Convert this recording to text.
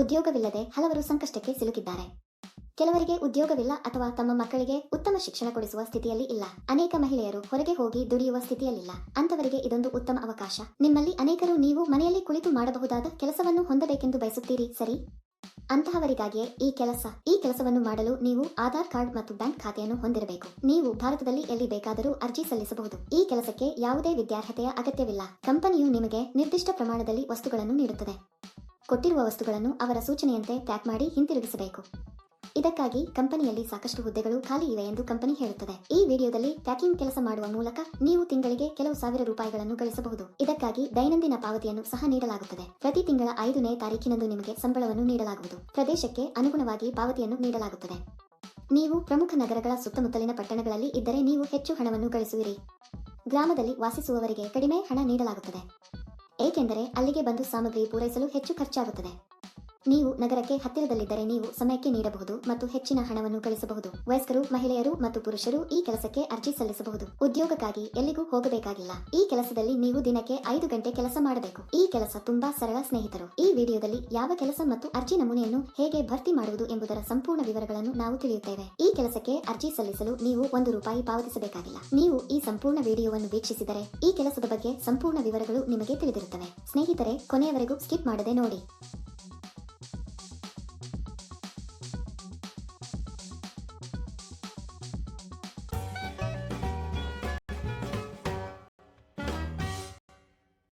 ಉದ್ಯೋಗವಿಲ್ಲದೆ ಹಲವರು ಸಂಕಷ್ಟಕ್ಕೆ ಸಿಲುಕಿದ್ದಾರೆ. ಕೆಲವರಿಗೆ ಉದ್ಯೋಗವಿಲ್ಲ ಅಥವಾ ತಮ್ಮ ಮಕ್ಕಳಿಗೆ ಉತ್ತಮ ಶಿಕ್ಷಣ ಕೊಡಿಸುವ ಸ್ಥಿತಿಯಲ್ಲಿ ಇಲ್ಲ. ಅನೇಕ ಮಹಿಳೆಯರು ಹೊರಗೆ ಹೋಗಿ ದುಡಿಯುವ ಸ್ಥಿತಿಯಲ್ಲಿಲ್ಲ. ಅಂತವರಿಗೆ ಇದೊಂದು ಉತ್ತಮ ಅವಕಾಶ. ನಿಮ್ಮಲ್ಲಿ ಅನೇಕರು ನೀವು ಮನೆಯಲ್ಲಿ ಕುಳಿತು ಮಾಡಬಹುದಾದ ಕೆಲಸವನ್ನು ಹೊಂದಬೇಕೆಂದು ಬಯಸುತ್ತೀರಿ, ಸರಿ? ಅಂತಹವರಿಗಾಗಿಯೇ ಈ ಕೆಲಸ, ಈ ಕೆಲಸವನ್ನು ಮಾಡಲು ನೀವು ಆಧಾರ್ ಕಾರ್ಡ್ ಮತ್ತು ಬ್ಯಾಂಕ್ ಖಾತೆಯನ್ನು ಹೊಂದಿರಬೇಕು. ನೀವು ಭಾರತದಲ್ಲಿ ಎಲ್ಲಿ ಬೇಕಾದರೂ ಅರ್ಜಿ ಸಲ್ಲಿಸಬಹುದು. ಈ ಕೆಲಸಕ್ಕೆ ಯಾವುದೇ ವಿದ್ಯಾರ್ಹತೆಯ ಅಗತ್ಯವಿಲ್ಲ. ಕಂಪನಿಯು ನಿಮಗೆ ನಿರ್ದಿಷ್ಟ ಪ್ರಮಾಣದಲ್ಲಿ ವಸ್ತುಗಳನ್ನು ನೀಡುತ್ತದೆ. ಕೊಟ್ಟಿರುವ ವಸ್ತುಗಳನ್ನು ಅವರ ಸೂಚನೆಯಂತೆ ಪ್ಯಾಕ್ ಮಾಡಿ ಹಿಂತಿರುಗಿಸಬೇಕು. ಇದಕ್ಕಾಗಿ ಕಂಪನಿಯಲ್ಲಿ ಸಾಕಷ್ಟು ಹುದ್ದೆಗಳು ಖಾಲಿ ಇವೆ ಎಂದು ಕಂಪನಿ ಹೇಳುತ್ತದೆ. ಈ ವಿಡಿಯೋದಲ್ಲಿ ಪ್ಯಾಕಿಂಗ್ ಕೆಲಸ ಮಾಡುವ ಮೂಲಕ ನೀವು ತಿಂಗಳಿಗೆ ಕೆಲವು ಸಾವಿರ ರೂಪಾಯಿಗಳನ್ನು ಗಳಿಸಬಹುದು. ಇದಕ್ಕಾಗಿ ದೈನಂದಿನ ಪಾವತಿಯನ್ನು ಸಹ ನೀಡಲಾಗುತ್ತದೆ. ಪ್ರತಿ ತಿಂಗಳ ಐದನೇ ತಾರೀಕಿನಂದು ನಿಮಗೆ ಸಂಬಳವನ್ನು ನೀಡಲಾಗುವುದು. ಪ್ರದೇಶಕ್ಕೆ ಅನುಗುಣವಾಗಿ ಪಾವತಿಯನ್ನು ನೀಡಲಾಗುತ್ತದೆ. ನೀವು ಪ್ರಮುಖ ನಗರಗಳ ಸುತ್ತಮುತ್ತಲಿನ ಪಟ್ಟಣಗಳಲ್ಲಿ ಇದ್ದರೆ ನೀವು ಹೆಚ್ಚು ಹಣವನ್ನು ಗಳಿಸುವಿರಿ. ಗ್ರಾಮದಲ್ಲಿ ವಾಸಿಸುವವರಿಗೆ ಕಡಿಮೆ ಹಣ ನೀಡಲಾಗುತ್ತದೆ. ಏಕೆಂದರೆ ಅಲ್ಲಿಗೆ ಬಂದು ಸಾಮಗ್ರಿ ಪೂರೈಸಲು ಹೆಚ್ಚು ಖರ್ಚಾಗುತ್ತದೆ. ನೀವು ನಗರಕ್ಕೆ ಹತ್ತಿರದಲ್ಲಿದ್ದರೆ ನೀವು ಸಮಯಕ್ಕೆ ನೀಡಬಹುದು ಮತ್ತು ಹೆಚ್ಚಿನ ಹಣವನ್ನು ಗಳಿಸಬಹುದು. ವಯಸ್ಕರು, ಮಹಿಳೆಯರು ಮತ್ತು ಪುರುಷರು ಈ ಕೆಲಸಕ್ಕೆ ಅರ್ಜಿ ಸಲ್ಲಿಸಬಹುದು. ಉದ್ಯೋಗಕ್ಕಾಗಿ ಎಲ್ಲಿಗೂ ಹೋಗಬೇಕಾಗಿಲ್ಲ. ಈ ಕೆಲಸದಲ್ಲಿ ನೀವು ದಿನಕ್ಕೆ ಐದು ಗಂಟೆ ಕೆಲಸ ಮಾಡಬೇಕು. ಈ ಕೆಲಸ ತುಂಬಾ ಸರಳ ಸ್ನೇಹಿತರು. ಈ ವಿಡಿಯೋದಲ್ಲಿ ಯಾವ ಕೆಲಸ ಮತ್ತು ಅರ್ಜಿ ನಮೂನೆಯನ್ನು ಹೇಗೆ ಭರ್ತಿ ಮಾಡುವುದು ಎಂಬುದರ ಸಂಪೂರ್ಣ ವಿವರಗಳನ್ನು ನಾವು ತಿಳಿಯುತ್ತೇವೆ. ಈ ಕೆಲಸಕ್ಕೆ ಅರ್ಜಿ ಸಲ್ಲಿಸಲು ನೀವು ಒಂದು ರೂಪಾಯಿ ಪಾವತಿಸಬೇಕಾಗಿಲ್ಲ. ನೀವು ಈ ಸಂಪೂರ್ಣ ವಿಡಿಯೋವನ್ನು ವೀಕ್ಷಿಸಿದರೆ ಈ ಕೆಲಸದ ಬಗ್ಗೆ ಸಂಪೂರ್ಣ ವಿವರಗಳು ನಿಮಗೆ ತಿಳಿದಿರುತ್ತವೆ. ಸ್ನೇಹಿತರೆ, ಕೊನೆಯವರೆಗೂ ಸ್ಕಿಪ್ ಮಾಡದೆ ನೋಡಿ.